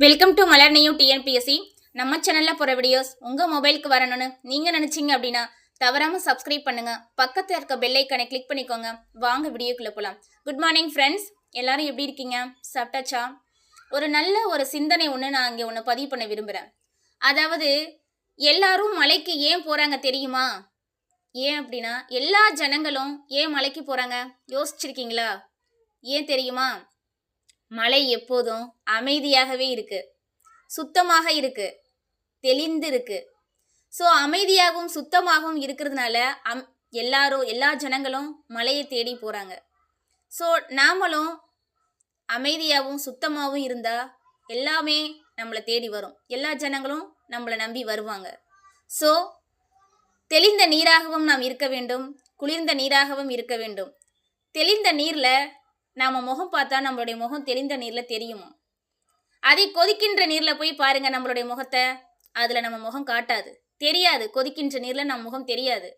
Welcome to Malar new TNPSC நம்ம சேனலில் போகிற வீடியோஸ் உங்கள் மொபைலுக்கு வரணும்னு நீங்கள் நினச்சிங்க அப்படின்னா தவறாமல் சப்ஸ்கிரைப் பண்ணுங்க. பக்கத்தில் இருக்க பெல்லைக்கனை கிளிக் பண்ணிக்கோங்க. வாங்க வீடியோக்குள்ளே போகலாம் குட் மார்னிங் ஃப்ரெண்ட்ஸ் எல்லாரும் எப்படி இருக்கீங்க? சாப்பிட்டாச்சா? ஒரு நல்ல ஒரு சிந்தனை ஒன்று நான் இங்கே ஒன்று பதிவு பண்ண விரும்புகிறேன் அதாவது எல்லாரும் மலைக்கு ஏன் போகிறாங்க தெரியுமா? ஏன் அப்படின்னா எல்லா ஜனங்களும் ஏன் மலைக்கு போகிறாங்க யோசிச்சிருக்கீங்களா? ஏன் தெரியுமா? மலை எப்போதும் அமைதியாகவே இருக்கு. சுத்தமாக இருக்கு. தெளிந்து இருக்கு ஸோ அமைதியாகவும் சுத்தமாகவும் இருக்கிறதுனால அம் எல்லாரும் எல்லா ஜனங்களும் மலையை தேடி போகிறாங்க ஸோ நாமளும் அமைதியாகவும் சுத்தமாகவும் இருந்தால் எல்லாமே நம்மளை தேடி வரும். எல்லா ஜனங்களும் நம்மளை நம்பி வருவாங்க. ஸோ தெளிந்த நீராகவும் நாம் இருக்க வேண்டும். குளிர்ந்த நீராகவும் இருக்க வேண்டும். தெளிந்த நீரில் நாம் முகம் பார்த்தா நம்மளுடைய முகம் தெளிந்த நீரில் தெரியுமா? அதை கொதிக்கின்ற நீரில் போய் பாருங்கள் நம்மளுடைய முகத்தை. அதில் நம்ம முகம் காட்டாது. தெரியாது. கொதிக்கின்ற நீரில் நம் முகம் தெரியாது.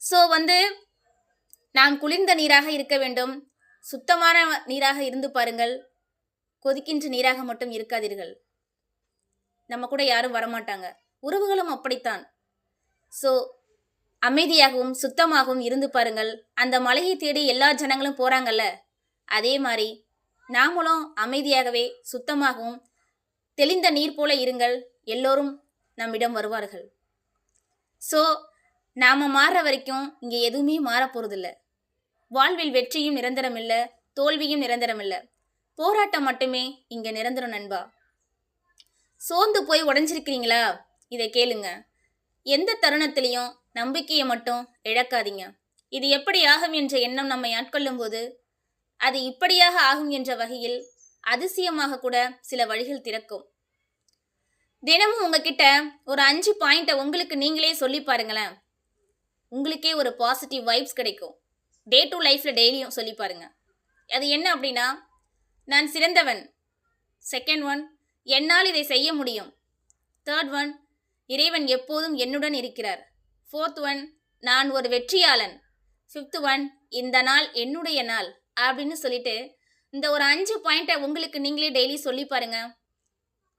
ஸோ வந்து நாம் குளிர்ந்த நீராக இருக்க வேண்டும். சுத்தமான நீராக இருந்து பாருங்கள். கொதிக்கின்ற நீராக மட்டும் இருக்காதீர்கள். நம்ம கூட யாரும் வரமாட்டாங்க. உறவுகளும் அப்படித்தான். ஸோ அமைதியாகவும் சுத்தமாகவும் இருந்து பாருங்கள். அந்த மலையை தேடி எல்லா ஜனங்களும் போகிறாங்கல்ல அதே மாதிரி நாமளும் அமைதியாகவே சுத்தமாகவும் தெளிந்த நீர் போல இருங்கள். எல்லோரும் நம்மிடம் வருவார்கள். ஸோ நாம் மாறுற வரைக்கும் இங்கே எதுவுமே மாறப்போகிறதில்ல வாழ்வில் வெற்றியும் நிரந்தரம் இல்லை தோல்வியும் நிரந்தரம் இல்லை போராட்டம் மட்டுமே இங்கே நிரந்தரம் நண்பா. சோர்ந்து போய் உடஞ்சிருக்கிறீங்களா? இதை கேளுங்க. எந்த தருணத்திலையும் நம்பிக்கையை மட்டும் இழக்காதீங்க. இது எப்படி ஆகும் என்ற எண்ணம் நம்மை ஆட்கொள்ளும் போது அது இப்படியாக ஆகும் என்ற வகையில் அதிசயமாக கூட சில வழிகள் திறக்கும். தினமும் உங்ககிட்ட ஒரு அஞ்சு பாயிண்ட்டை உங்களுக்கு நீங்களே சொல்லி பாருங்களேன். உங்களுக்கே ஒரு பாசிட்டிவ் வைப்ஸ் கிடைக்கும். டே டு லைஃப்பில் டெய்லியும் சொல்லி பாருங்க. அது என்ன அப்படின்னா நான் சிறந்தவன். செகண்ட் ஒன் என்னால் இதை செய்ய முடியும். தேர்ட் ஒன் இறைவன் எப்போதும் என்னுடன் இருக்கிறார். ஃபோர்த் ஒன் நான் ஒரு வெற்றியாளன். ஃபிஃப்த் ஒன் இந்த நாள் என்னுடைய நாள் அப்படின்னு சொல்லிட்டு இந்த ஒரு அஞ்சு பாயிண்ட்டை உங்களுக்கு நீங்களே டெய்லி சொல்லி பாருங்க.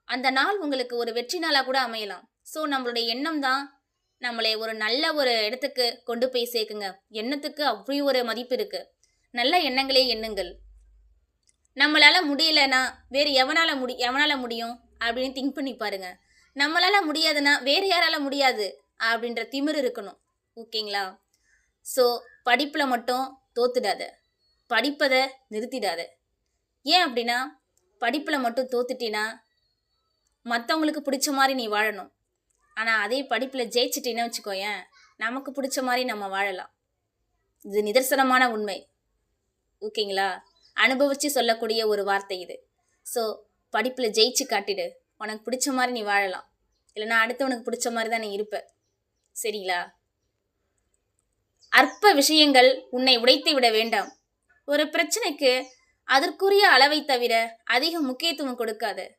அந்த நாள் உங்களுக்கு ஒரு வெற்றி நாளாக கூட அமையலாம். ஸோ நம்மளுடைய எண்ணம் தான் நம்மளை ஒரு நல்ல ஒரு இடத்துக்கு கொண்டு போய் சேர்க்குங்க. எண்ணத்துக்கு அப்படி ஒரு மதிப்பு இருக்கு. நல்ல எண்ணங்களே எண்ணுங்கள். நம்மளால் முடியலன்னா வேறு எவனால் முடி எவனால் முடியும்? அப்படின்னு திங்க் பண்ணி பாருங்க. நம்மளால் முடியாதுன்னா வேறு யாரால் முடியாது? அப்படின்ற திமிரு இருக்கணும். ஓகேங்களா? ஸோ படிப்பில் மட்டும் தோத்துடாத. படிப்பதை நிறுத்திடாத. ஏன் அப்படின்னா படிப்பில் மட்டும் தோத்துட்டினா மற்றவங்களுக்கு பிடிச்ச மாதிரி நீ வாழணும். ஆனால் அதே படிப்பில் ஜெயிச்சிட்டின்னு வச்சுக்கோயேன் நமக்கு பிடிச்ச மாதிரி நம்ம வாழலாம். இது நிதர்சனமான உண்மை. ஓகேங்களா? அனுபவித்து சொல்லக்கூடிய ஒரு வார்த்தை இது. ஸோ படிப்பில் ஜெயிச்சு காட்டிடு. உனக்கு பிடிச்ச மாதிரி நீ வாழலாம். இல்லைன்னா அடுத்தவனுக்கு பிடிச்ச மாதிரி தான் நீ இருப்ப. சரிங்களா அற்ப விஷயங்கள் உன்னை உடைத்து விட வேண்டாம். ஒரு பிரச்சனைக்கு அதற்குரிய அளவை தவிர அதிக முக்கியத்துவம் கொடுக்காத.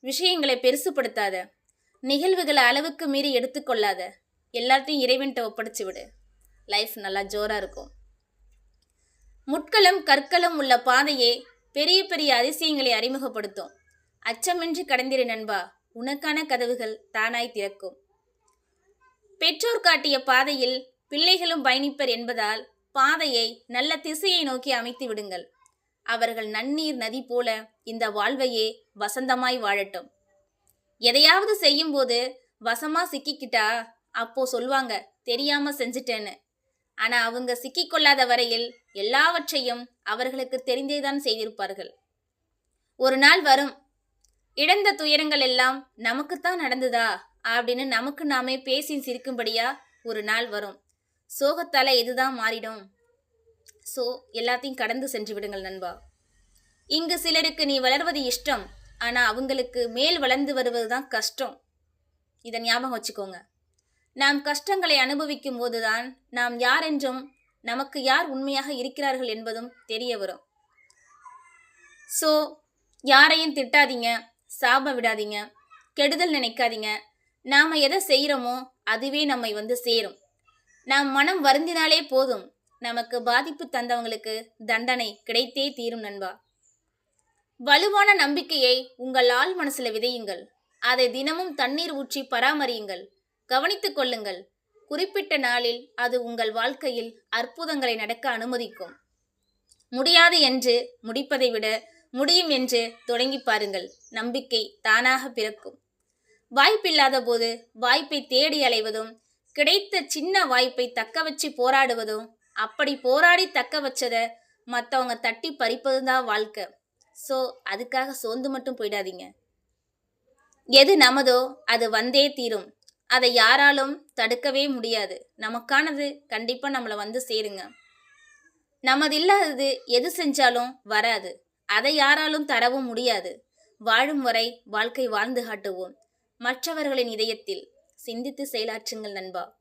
விஷயங்களை பெருசுப்படுத்தாத நிகழ்வுகளை அளவுக்கு மீறி எடுத்துக்கொள்ளாத எல்லாத்தையும் இறைவன்கிட்ட ஒப்படைச்சு விடு. லைஃப் நல்லா ஜோராக இருக்கும். முட்களும் கற்களும் உள்ள பாதையே பெரிய பெரிய அதிசயங்களை அறிமுகப்படுத்தும். அச்சமின்றி கடந்திரு நண்பா. உனக்கான கதவுகள் தானாய் திறக்கும். பெற்றோர் காட்டிய பாதையில் பிள்ளைகளும் பயணிப்பர் என்பதால் பாதையை நல்ல திசையை நோக்கி அமைத்து விடுங்கள். அவர்கள் நன்னீர் நதி போல இந்த வாழ்வையே வசந்தமாய் வாழட்டும். எதையாவது செய்யும்போது வசமா சிக்கிக்கிட்டா அப்போ சொல்வாங்க தெரியாம செஞ்சிட்டேன்னு. ஆனா அவங்க சிக்கிக்கொள்ளாத வரையில் எல்லாவற்றையும் அவர்களுக்கு தெரிந்தேதான் செய்திருப்பார்கள். ஒரு நாள் வரும். இழந்த துயரங்கள் எல்லாம் நமக்குத்தான் நடந்ததா? அப்படின்னு நமக்கு நாமே பேசி சிரிக்கும்படியா ஒரு நாள் வரும். சோகத்தால் இதுதான் மாறிடும்? ஸோ எல்லாத்தையும் கடந்து சென்று விடுங்கள் நண்பா. இங்கு சிலருக்கு நீ வளர்வது இஷ்டம் ஆனால் அவங்களுக்கு மேல் வளர்ந்து வருவது தான் கஷ்டம். இதை ஞாபகம் வச்சுக்கோங்க. நாம் கஷ்டங்களை அனுபவிக்கும் போதுதான் நாம் யார் என்றும் நமக்கு யார் உண்மையாக இருக்கிறார்கள் என்பதும் தெரிய வரும். ஸோ யாரையும் திட்டாதீங்க சாப விடாதீங்க கெடுதல் நினைக்காதீங்க நாம் எதை செய்கிறோமோ அதுவே நம்மை வந்து சேரும். நாம் மனம் வருந்தினாலே போதும். நமக்கு பாதிப்பு தந்தவங்களுக்கு தண்டனை கிடைத்தே தீரும் நண்பா. வலுவான நம்பிக்கையை உங்கள் ஆள் மனசில் விதையுங்கள். அதை தினமும் தண்ணீர் ஊற்றி பராமரியுங்கள். கவனித்துக் கொள்ளுங்கள். குறிப்பிட்ட நாளில் அது உங்கள் வாழ்க்கையில் அற்புதங்களை நடக்க அனுமதிக்கும். முடியாது என்று முடிப்பதை விட முடியும் என்று தொடங்கி பாருங்கள். நம்பிக்கை தானாக பிறக்கும். வாய்ப்பில்லாத போது வாய்ப்பை தேடி அலைவதும் கிடைத்த சின்ன வாய்ப்பை தக்க வச்சு போராடுவதும் அப்படி போராடி தக்க வச்சதை மற்றவங்க தட்டி பறிப்பது தான் வாழ்க்கை. ஸோ அதுக்காக சோர்ந்து மட்டும் போயிடாதீங்க. எது நமதோ அது வந்தே தீரும். அதை யாராலும் தடுக்கவே முடியாது. நமக்கானது கண்டிப்பாக நம்மளை வந்து சேருங்க. நமது இல்லாதது எது செஞ்சாலும் வராது. அதை யாராலும் தரவும் முடியாது. வாழும் வரை வாழ்க்கை வாழ்ந்து காட்டுவோம். மற்றவர்களின் இதயத்தில் சிந்தித்து செயலாற்றுங்கள் நண்பா.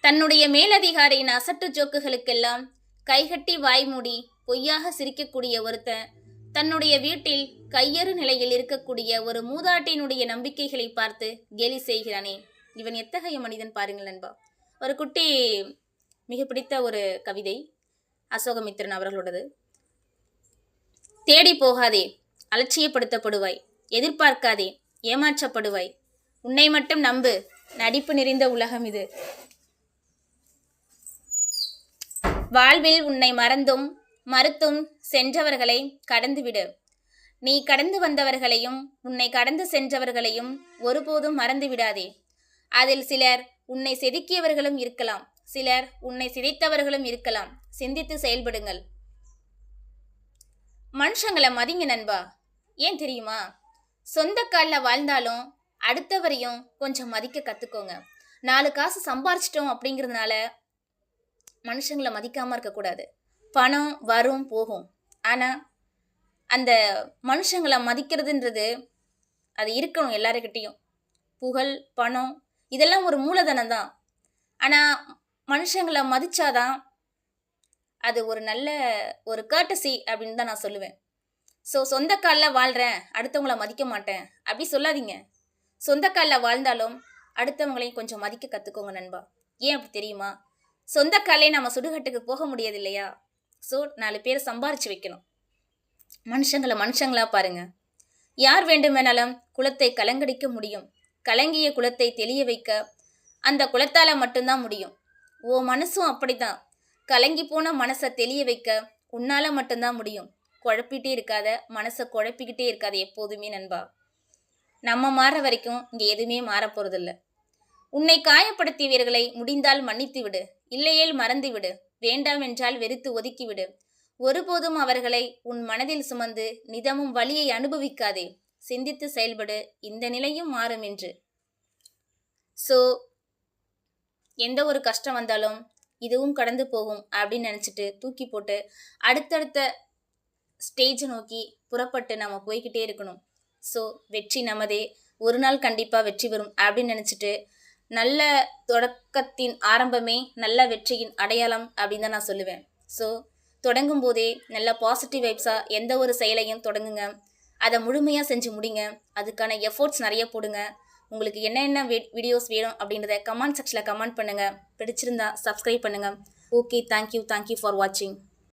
தன்னுடைய மேலதிகாரியின் அசட்டு ஜோக்குகளுக்கெல்லாம் கைகட்டி வாய்மூடி பொய்யாக சிரிக்கக்கூடிய ஒருத்தன் தன்னுடைய வீட்டில் கையறு நிலையில் இருக்கக்கூடிய ஒரு மூதாட்டியினுடைய நம்பிக்கைகளை பார்த்து கேலி செய்கிறானே. இவன் எத்தகைய மனிதன் பாருங்கள் நண்பா. ஒரு குட்டி மிக பிடித்த ஒரு கவிதை அசோகமித்திரன் அவர்களோடது தேடி போகாதே அலட்சியப்படுத்தப்படுவாய் எதிர்பார்க்காதே ஏமாற்றப்படுவாய். உன்னை மட்டும் நம்பு. நடிப்பு நிறைந்த உலகம் இது. வாழ்வில் உன்னை மறந்தும் மறுத்தும் சென்றவர்களை கடந்துவிடு. நீ கடந்து வந்தவர்களையும் உன்னை கடந்து சென்றவர்களையும் ஒருபோதும் மறந்து விடாதே அதில் சிலர் உன்னை செதுக்கியவர்களும் இருக்கலாம். சிலர் உன்னை சிதைத்தவர்களும் இருக்கலாம். சிந்தித்து செயல்படுங்கள். மனுஷங்களை மதிங்க நண்பா. ஏன் தெரியுமா? சொந்த காலில் வாழ்ந்தாலும் அடுத்தவரையும் கொஞ்சம் மதிக்க கற்றுக்கோங்க நாலு காசு சம்பாரிச்சிட்டோம் அப்படிங்கிறதுனால மனுஷங்களை மதிக்காமல் இருக்கக்கூடாது பணம் வரும் போகும். ஆனால் அந்த மனுஷங்களை மதிக்கிறதுன்றது அது இருக்கணும் எல்லாருக்கிட்டேயும் புகழ் பணம் இதெல்லாம் ஒரு மூலதனம் தான் ஆனால் மனுஷங்களை மதித்தாதான் அது ஒரு நல்ல ஒரு கேட்டசி அப்படின்னு தான் நான் சொல்லுவேன். ஸோ சொந்த காலில் வாழ்கிறேன் அடுத்தவங்கள மதிக்க மாட்டேன். அப்படி சொல்லாதீங்க. சொந்த காலில் வாழ்ந்தாலும் அடுத்தவங்களையும் கொஞ்சம் மதிக்க கற்றுக்கோங்க நண்பா. ஏன் அப்படி தெரியுமா? சொந்த காலே நம்ம சுடுகட்டுக்கு போக முடியாது இல்லையா ஸோ நாலு பேரை சம்பாரிச்சு வைக்கணும். மனுஷங்களை மனுஷங்களா பாருங்க. யார் வேண்டுமானாலும் குலத்தை கலங்கடிக்க முடியும். கலங்கிய குலத்தை தெளிய வைக்க அந்த குளத்தால் மட்டும்தான் முடியும். ஓ மனசும் அப்படிதான் கலங்கி போன மனசை தெளிய வைக்க உன்னால் மட்டும்தான் முடியும். குழப்பிட்டே இருக்காத மனசை குழப்பிக்கிட்டே இருக்காத எப்போதுமே நண்பா. நம்ம மாற வரைக்கும் இங்கே எதுவுமே மாற போகிறதில்ல உன்னை காயப்படுத்தியவர்களை முடிந்தால் மன்னித்து விடு இல்லையேல் மறந்து விடு வேண்டாம் என்றால் வெறுத்து ஒதுக்கிவிடு ஒருபோதும் அவர்களை உன் மனதில் சுமந்து நிதமும் வலியை அனுபவிக்காதே சிந்தித்து செயல்படு இந்த நிலையும் மாறும் என்று. ஸோ எந்த ஒரு கஷ்டம் வந்தாலும் இதுவும் கடந்து போகும் அப்படின்னு நினச்சிட்டு தூக்கி போட்டு அடுத்தடுத்த ஸ்டேஜை நோக்கி புறப்பட்டு நம்ம போய்கிட்டே இருக்கணும். ஸோ வெற்றி நமதே. ஒரு நாள் கண்டிப்பாக வெற்றி வரும் அப்படின்னு நினச்சிட்டு நல்ல தொடக்கத்தின் ஆரம்பமே நல்ல வெற்றியின் அடையாளம் அப்படின்னு தான் நான் சொல்லுவேன். ஸோ தொடங்கும் போதே நல்ல பாசிட்டிவ் வைப்ஸாக எந்த ஒரு செயலையும் தொடங்குங்க. அதை முழுமையாக செஞ்சு முடிங்க. அதுக்கான எஃபோர்ட்ஸ் நிறைய போடுங்க. உங்களுக்கு என்னென்ன வீடியோஸ் வேணும் அப்படின்றத கமெண்ட் செக்ஷனில் கமெண்ட் பண்ணுங்கள் பிடிச்சிருந்தா சப்ஸ்கிரைப் பண்ணுங்கள் ஓகே தேங்க்யூ தேங்க்யூ ஃபார் வாட்சிங்